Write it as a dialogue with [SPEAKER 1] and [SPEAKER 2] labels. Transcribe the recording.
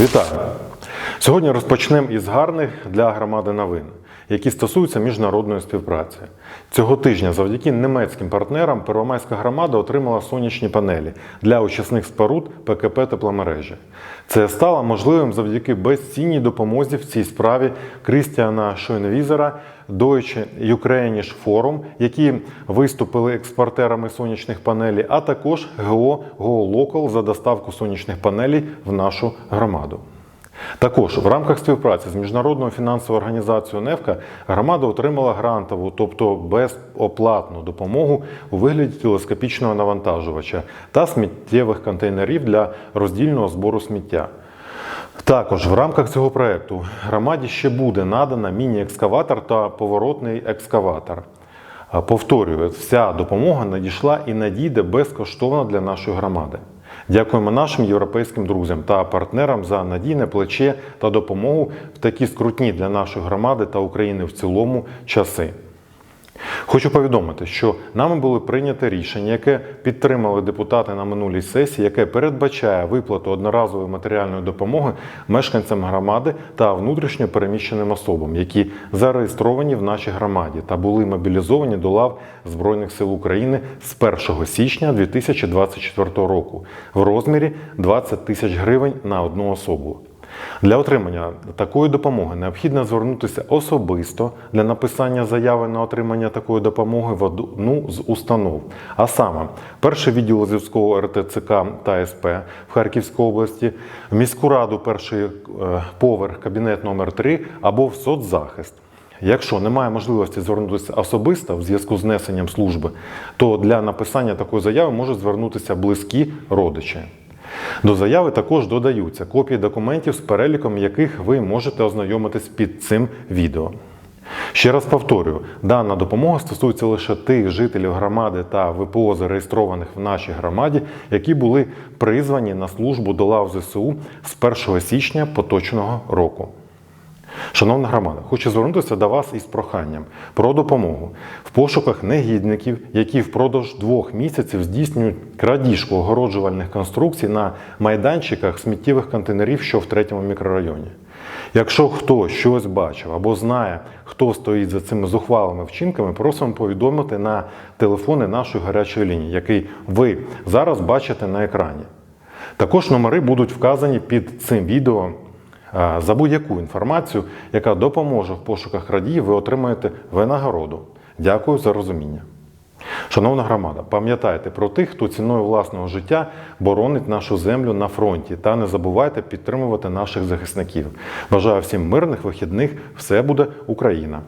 [SPEAKER 1] Вітаю! Сьогодні розпочнемо із гарних для громади новин, які стосуються міжнародної співпраці. Цього тижня завдяки німецьким партнерам Первомайська громада отримала сонячні панелі для очисних споруд ПКП тепломережі. Це стало можливим завдяки безцінній допомозі в цій справі Крістіана Шойнвізера, Deutsche Ukrainisch Forum, які виступили експортерами сонячних панелей, а також ГО GoLocal за доставку сонячних панелей в нашу громаду. Також в рамках співпраці з міжнародною фінансовою організацією НЕФКА громада отримала грантову, тобто безоплатну допомогу у вигляді телескопічного навантажувача та сміттєвих контейнерів для роздільного збору сміття. Також в рамках цього проекту громаді ще буде надана міні-екскаватор та поворотний екскаватор. Повторюю, вся допомога надійшла і надійде безкоштовно для нашої громади. Дякуємо нашим європейським друзям та партнерам за надійне плече та допомогу в такі скрутні для нашої громади та України в цілому часи. Хочу повідомити, що нами було прийнято рішення, яке підтримали депутати на минулій сесії, яке передбачає виплату одноразової матеріальної допомоги мешканцям громади та внутрішньо переміщеним особам, які зареєстровані в нашій громаді та були мобілізовані до лав Збройних сил України з 1 січня 2024 року в розмірі 20 тисяч гривень на одну особу. Для отримання такої допомоги необхідно звернутися особисто для написання заяви на отримання такої допомоги в одну з установ. А саме, перший відділ Лозівського РТЦК та СП в Харківській області, в міську раду перший е, поверх, кабінет номер 3 або в соцзахист. Якщо немає можливості звернутися особисто в зв'язку з несенням служби, то для написання такої заяви можуть звернутися близькі родичі. До заяви також додаються копії документів з переліком яких ви можете ознайомитись під цим відео. Ще раз повторюю, дана допомога стосується лише тих жителів громади та ВПО, зареєстрованих в нашій громаді, які були призвані на службу до лав ЗСУ з 1 січня поточного року. Шановна громада, хочу звернутися до вас із проханням про допомогу в пошуках негідників, які впродовж двох місяців здійснюють крадіжку огороджувальних конструкцій на майданчиках сміттєвих контейнерів, що в третьому мікрорайоні. Якщо хтось щось бачив або знає, хто стоїть за цими зухвалими вчинками, просимо повідомити на телефони нашої гарячої лінії, який ви зараз бачите на екрані. Також номери будуть вказані під цим відео. За будь-яку інформацію, яка допоможе в пошуках радії, ви отримаєте винагороду. Дякую за розуміння. Шановна громада, пам'ятайте про тих, хто ціною власного життя боронить нашу землю на фронті, та не забувайте підтримувати наших захисників. Бажаю всім мирних вихідних. Все буде Україна!